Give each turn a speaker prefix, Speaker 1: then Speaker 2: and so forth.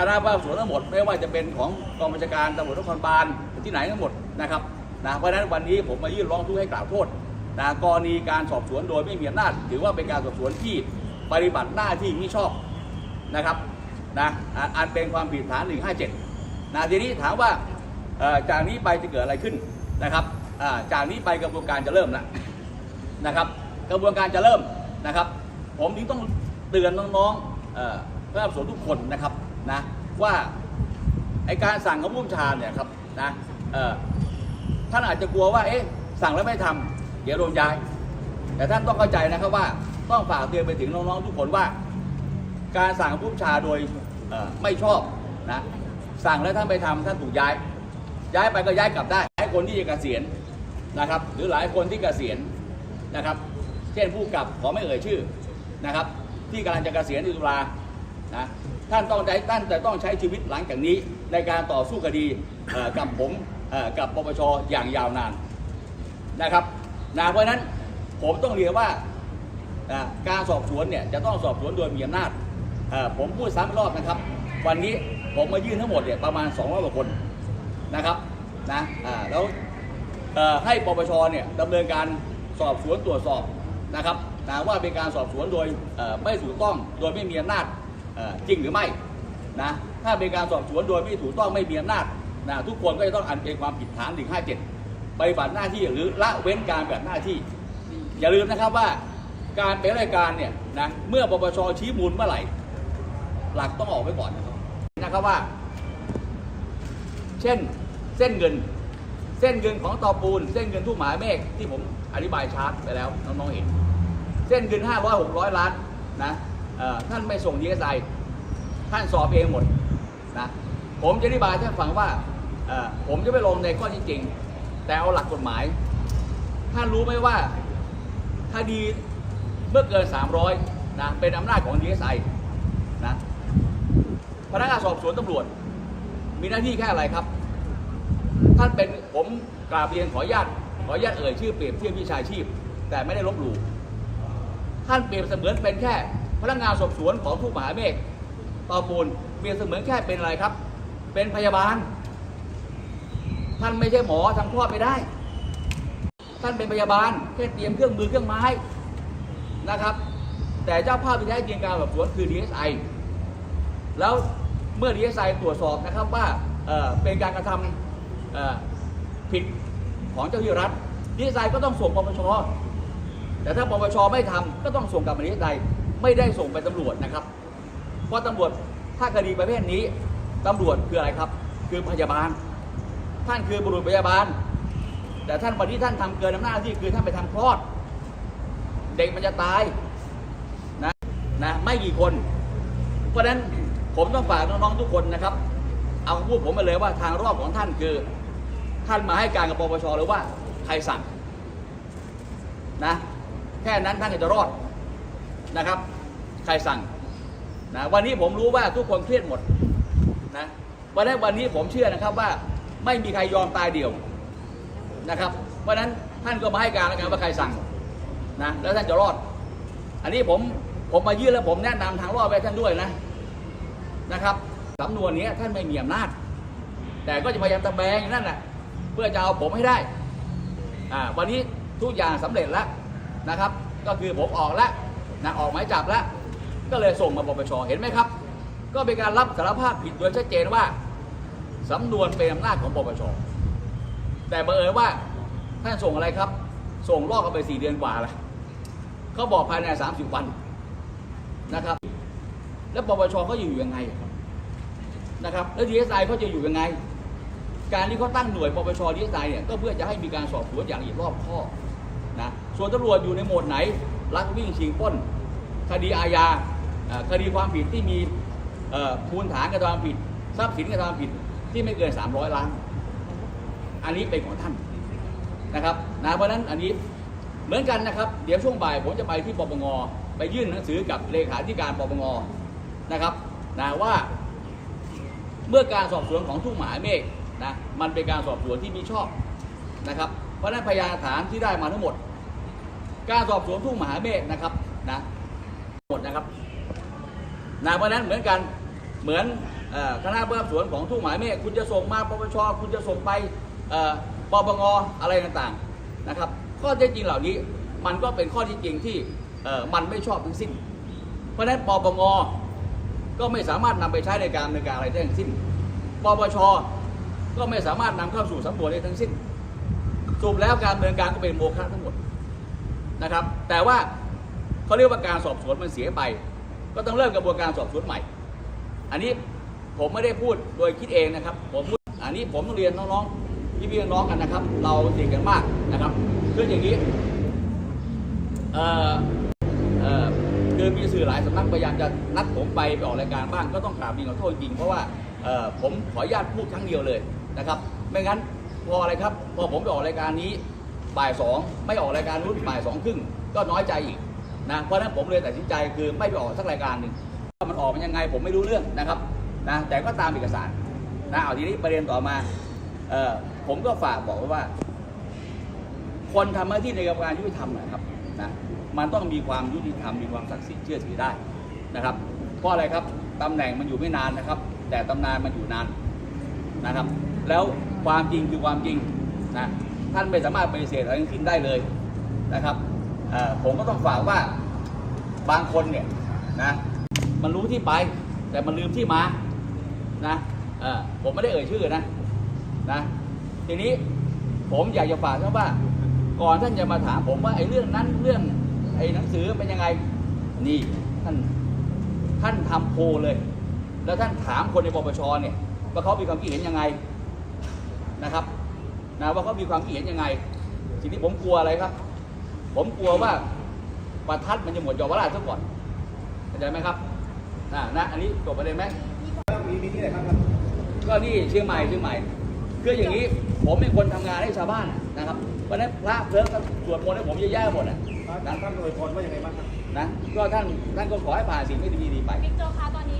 Speaker 1: คณะผู้สอบสวนทั้งหมด ไม่ว่าจะเป็นของกองบัญชาการตำรวจนครบาลที่ไหนทั้งหมดนะครับนะเพราะฉะนั้นวันนี้ผมมายื่นร้องทุกข์ให้กล่าวโทษนะกรณีการสอบสวนโดยไม่มีอำนาจถือว่าเป็นการสอบสวนที่ปฏิบัติหน้าที่มิชอบนะครับนะอันเป็นความผิดฐาน 157นะทีนี้ถามว่าจากนี้ไปจะเกิดอะไรขึ้นนะครับจากนี้ไปกระบวนการจะเริ่มแล้วนะครับ กระบวนการจะเริ่มนะครับ ผมถึงต้องเตือนน้องๆเอ่อพนักงานสอบสวนทุกคนนะครับ นะว่าไอการสั่งของผู้ชาเนี่ยครับนะเออท่านอาจจะกลัวว่าเอ๊ะสั่งแล้วไม่ทำเดี๋ยวโดนย้าย แต่ท่านต้องเข้าใจนะครับว่าต้องฝากเตือนไปถึงน้องๆทุกคนว่า การสั่งของผู้ชาโดยไม่ชอบนะสั่งแล้วท่านไปทำท่านถูกย้าย ย้ายไปก็ย้ายกลับได้ให้คนที่จะเกษียณนะครับ หรือหลายคนที่เกษียณนะครับ เช่นผู้กับขอไม่เอ่ยชื่อนะครับ ที่กำลังจะเกษียณที่ตุลานะ ท่านต้องใช้ท่านจะต้องใช้ชีวิตหลังจากนี้ ในการต่อสู้คดีกับผมกับปปชอย่างยาวนานนะครับนะเพราะฉะนั้นผมต้องเรียนว่าการสอบสวนเนี่ยจะต้องสอบสวนโดยมีอำนาจผมพูดซ้ำรอบนะครับ วันนี้ผมมายื่นทั้งหมดเนี่ยประมาณ200กว่าคนนะครับนะแล้วให้ปปชเนี่ยดำเนินการสอบสวนตรวจสอบนะครับนะว่าเป็นการสอบสวนโดยไม่ถูกต้องโดยไม่มีอำนาจ จริงหรือไม่นะถ้าเป็นการสอบสวนโดยไม่ถูกต้องไม่มีอำนาจนะทุกคนก็จะต้องอันเป็นความผิดฐาน 157ปฏิบัติหน้าที่หรือละเว้นการปฏิบัติหน้าที่ อย่าลืมนะครับว่าการเป็นรายการเนี่ยนะเมื่อปปชชี้มูลเมื่อไหร่ หลักต้องออกไว้ก่อนนะครับนะครับว่า เช่นเส้นเงิน เส้นเงินของตอปูน เส้นเงินทุกหมายเมฆที่ผมอธิบายชาร์ตไปแล้วน้องๆเห็นเส้นเงิน500 600 ล้านนะ ท่านไม่ส่งดีเอสไอท่านสอบเองหมดนะผมจะอธิบายท่านฟังว่าผมจะไม่ลงในข้อที่จริง แต่เอาหลักกฎหมาย ท่านรู้ไหมว่าคดีเมื่อเกิน 300นะเป็นอำนาจของดีเอสไอนะพนักงานสอบสวนตำรวจ มีหน้าที่แค่อะไรครับ ท่านเป็นผมกราบเรียนขออนุญาตขออนุญาตเอ่ยชื่อเปรียบเทียบวิชาชีพ แต่ไม่ได้ลบหลู่ ท่านเปรียบเสมือนเป็นแค่ พนักงานสอบสวนของทุกมหาเมฆต่อปูนเปรียบเสมือนแค่เป็นอะไรครับ เป็นพยาบาล ท่านไม่ใช่หมอทำคลอดไม่ได้ ท่านเป็นพยาบาลแค่เตรียมเครื่องมือเครื่องไม้นะครับ แต่เจ้าภาพที่แท้จริงการสอบสวนคือ DSI แล้วเมื่อ DSI ตรวจสอบนะครับว่าเเป็นการกระทำผิดของเจ้าหน้าที่รัฐ DSI ก็ต้องส่งปปช แต่ถ้าปปชไม่ทำก็ต้องส่งกลับมา DSI ไม่ได้ส่งไปตำรวจนะครับ เพราะตำรวจถ้าคดีประเภทนี้ตำรวจคืออะไรครับ คือพยาบาล ท่านคือบุรุษพยาบาล แต่ท่านวันนี้ท่านทำเกินอำนาจที่คือท่านไปทำคลอด เด็กมันจะตายนะนะไม่กี่คน เพราะฉะนั้นผมต้องฝากน้องๆทุกคนนะครับ เอาพูดผมมาเลยว่าทางรอบของท่านคือ ท่านมาให้การกับปปชหรือว่าใครสั่งนะ แค่นั้นท่านก็จะรอดนะครับ ใครสั่งนะวันนี้ผมรู้ว่าทุกคนเครียดหมดนะวันนี้วันนี้ผมเชื่อนะครับว่าไม่มีใครยอมตายเดี่ยวนะครับเพราะนั้นท่านก็มาให้การแล้วกันว่าใครสั่งนะแล้วท่านจะรอด อันนี้ผมผมมายื่นแล้วผมแนะนำทางรอดไปท่านด้วยนะนะครับสำนวนนี้ท่านไม่มีอำนาจ แต่ก็จะพยายามตะแบงอยู่นั่นแหละเพื่อจะเอาผมให้ได้อ่าวันนี้ทุกอย่างสำเร็จแล้ว นะครับ ก็คือผมออกแล้วนะออกหมายจับแล้ว ก็เลยส่งมาปปชเห็นไหมครับ ก็เป็นการรับสารภาพผิดโดยชัดเจนว่าสำนวนเป็นอำนาจของปปชแต่บังเอิญว่าท่านส่งอะไรครับ ส่งลอกกันไปสี่เดือนกว่าแล้วเขาบอกภายในสามสิบวันนะครับ แล้วปปชเขาอยู่ยังไงครับนะครับ แล้วดีเอสไอเขาจะอยู่ยังไง การที่เขาตั้งหน่วยปปชดีเอสไอเนี่ยก็เพื่อจะให้มีการสอบสวนอย่างละเอียดรอบคอบ ส่วนตำรวจอยู่ในโหมดไหนลักวิ่งชิงป้น คดีอาญาคดีความผิดที่มีมูลฐานกระทำความผิด ทรัพย์สินกระทำความผิดที่ไม่เกิน 300 ล้าน อันนี้เป็นของท่านนะครับนะเพราะนั้นอันนี้เหมือนกันนะครับ เดี๋ยวช่วงบ่ายผมจะไปที่ปปงไปยื่นหนังสือกับเลขาธิการปปงนะครับนะว่า เมื่อการสอบสวนของทุกหมายเมฆนะมันเป็นการสอบสวนที่มีชอบนะครับ เพราะนั้นพยานฐานที่ได้มาทั้งหมด การสอบสวนทุกมหาเมฆนะครับนะหมดนะครับนะเพราะนั้นเหมือนกันเหมือนคณะผู้สอบสวนของทุ่งหมายเมฆคุณจะส่งมาปปชคุณจะส่งไปปปงอะไรต่างๆนะครับข้อเท็จจริงเหล่านี้มันก็เป็นข้อที่จริงที่มันไม่ชอบทั้งสิ้น เพราะฉะนั้นปปงก็ไม่สามารถนำไปใช้ในการดำเนินการอะไรได้ทั้งสิ้นปปชก็ไม่สามารถนำเข้าสู่สำนวนได้ทั้งสิ้นสรุปแล้วการดำเนินการก็เป็นโมฆะทั้งหมด นะครับ แต่ว่าเขาเรียกว่าการสอบสวนมันเสียไป ก็ต้องเริ่มกระบวนการสอบสวนใหม่ อันนี้ผมไม่ได้พูดโดยคิดเองนะครับ ผมพูดอันนี้ผมต้องเรียนน้องๆพี่ๆน้องกันนะครับ เราเด็กกันมากนะครับคืออย่างนี้เอ่อเอ่อคือมีสื่อหลายสำนักพยายามจะนัดผมไปไปออกรายการบ้างก็ต้องกราบดีขอโทษจริงเพราะว่าผมขออนุญาตพูดครั้งเดียวเลยนะครับ ไม่งั้นพออะไรครับ พอผมไปออกรายการนี้ บ่ายสองไม่ออกรายการนู้นบ่ายสองครึ่งก็น้อยใจอีกนะเพราะนั้นผมเลยตัดสินใจคือไม่ไปออกสักรายการหนึ่งว่ามันออกมันยังไงผมไม่รู้เรื่องนะครับนะแต่ก็ตามเอกสารนะเอาทีนี้ประเด็นต่อมาเออผมก็ฝากบอกไว้ว่า คนทำหน้าที่ในกระบวนการยุติธรรมนะครับนะมันต้องมีความยุติธรรมมีความศักดิ์สิทธิ์เชื่อถือได้นะครับเพราะอะไรครับตำแหน่งมันอยู่ไม่นานนะครับ แต่ตำนานมันอยู่นานนะครับ แล้วความจริงคือความจริงนะ ท่านไม่สามารถปฏิเสธอะไรทั้งสิ้นได้เลยนะครับผมก็ต้องฝากว่าบางคนเนี่ยนะมันรู้ที่ไป แต่มันลืมที่มานะผมไม่ได้เอ่ยชื่อนะนะทีนี้ผมอยากจะฝากท่านว่า ก่อนท่านจะมาถามผมว่าไอ้เรื่องนั้นเรื่องไอ้หนังสือเป็นยังไงนี่ท่านท่านทำโพลเลย แล้วท่านถามคนในปปชเนี่ยว่าเขามีความคิดเห็นยังไงนะครับ นะว่าเขามีความคิดเห็นยังไง สิ่งที่ผมกลัวอะไรครับ ผมกลัวว่าประทัดมันจะหมดเยาวราชซะก่อนเข้าใจไหมครับนะนะอันนี้จบประเด็นไหม
Speaker 2: มีมีที่ไหนบ้างครับ
Speaker 1: ก็นี่เชียงใหม่เชียงใหม่คืออย่างนี้ผมเป็นคนทำงานให้ชาวบ้านนะครับเพราะฉะนั้นพระเพลิงก็สวดมนต์ให้ผมเยอะแยะหมดอะ
Speaker 2: ท่านท่านโดยพรว่ายังไงบ้างครับ
Speaker 1: นะก็ท่านท่านก็ขอให้ผ่านสิ่งไม่ดีๆไป
Speaker 3: บิ๊กโจ๊กคะตอนนี้เห็น